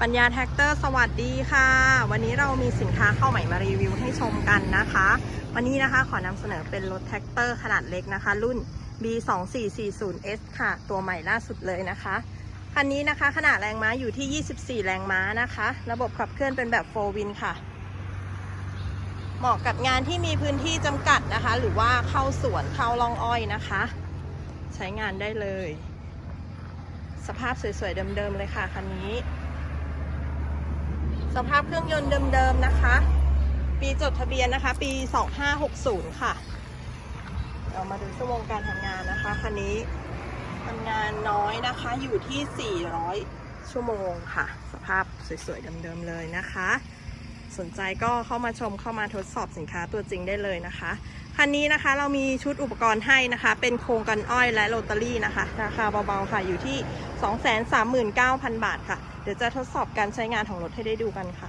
ปัญญาแท็กเตอร์สวัสดีค่ะ วันนี้เรามีสินค้าเข้าใหม่มารีวิวให้ชมกันนะคะ วันนี้นะคะขอนำเสนอเป็นรถแท็กเตอร์ขนาดเล็กนะคะ รุ่น B2440S ค่ะ ตัวใหม่ล่าสุดเลยนะคะคันนี้นะคะขนาดแรงม้าอยู่ที่ 24 แรงม้านะคะ ระบบขับเคลื่อนเป็นแบบ4 win ค่ะ เหมาะกับงานที่มีพื้นที่จำกัดนะคะ หรือว่าเข้าสวนเข้าล่องอ้อยนะคะ ใช้งานได้เลย สภาพสวยๆเดิมๆเลยค่ะคันนี้ สภาพเครื่องยนต์เดิมๆนะคะ ปีจดทะเบียนนะคะ ปี 2560 ค่ะ เรามาดูชั่วโมงการทำงานนะคะคันนี้ทำงานน้อยนะคะอยู่ที่ 400 ชั่วโมงค่ะ สภาพสวยๆเดิมๆเลยนะคะ สนใจก็เข้ามาชมเข้ามาทดสอบสินค้าตัวจริงได้เลยนะคะคันนี้นะคะเรามีชุดอุปกรณ์ให้นะคะ เป็นโครงกันอ้อยและโรตารี่นะคะ ราคาเบาๆค่ะอยู่ที่ 239,000 บาทค่ะ เดี๋ยวจะทดสอบการใช้งานของรถให้ได้ดูกันค่ะ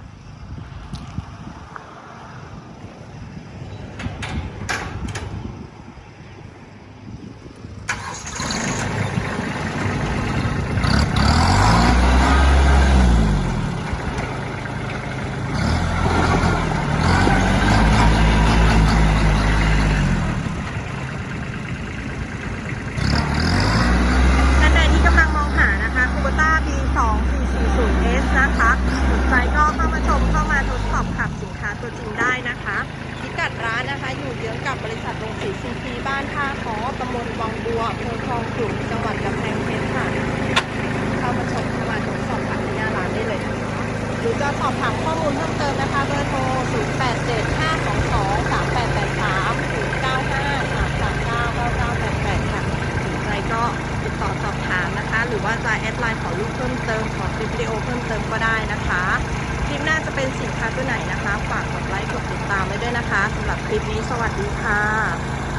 ท่านใดที่กำลังมองหานะคะคูเบต้า B2440S นะคะสนใจก็เข้ามาชมเข้ามาทดสอบขับสินค้าตัวจริงได้นะคะ พิกัดร้านื่องกับบริษัทโรงสีซีพีบ้านท่าขอตำบลวังบัวอำเภอคลองขลุงจังหวัดกำแพงเพชรค่ะ เข้ามาชมเข้ามาทดสอบขับที่หน้าร้านได้เลยนะคะหรือจะสอบถามข้อมูลเพิ่มเติมนะคะเบอร์โทร 0875223883 095 339 9988 ค่ะสนใจก็ติดต่อสอบถามนะคะ หรือว่าจะแอดไลน์ขอรูปเพิ่มเติมขอคลิปวิดีโอเพิ่มเติมก็ได้นะคะ ปหน้าจะเป็นสินค้าตัวไหนนะคะ ฝากกดไลค์กดติดตามไว้ด้วยนะคะสำหรับคลิปนี้สวัสดีค่ะ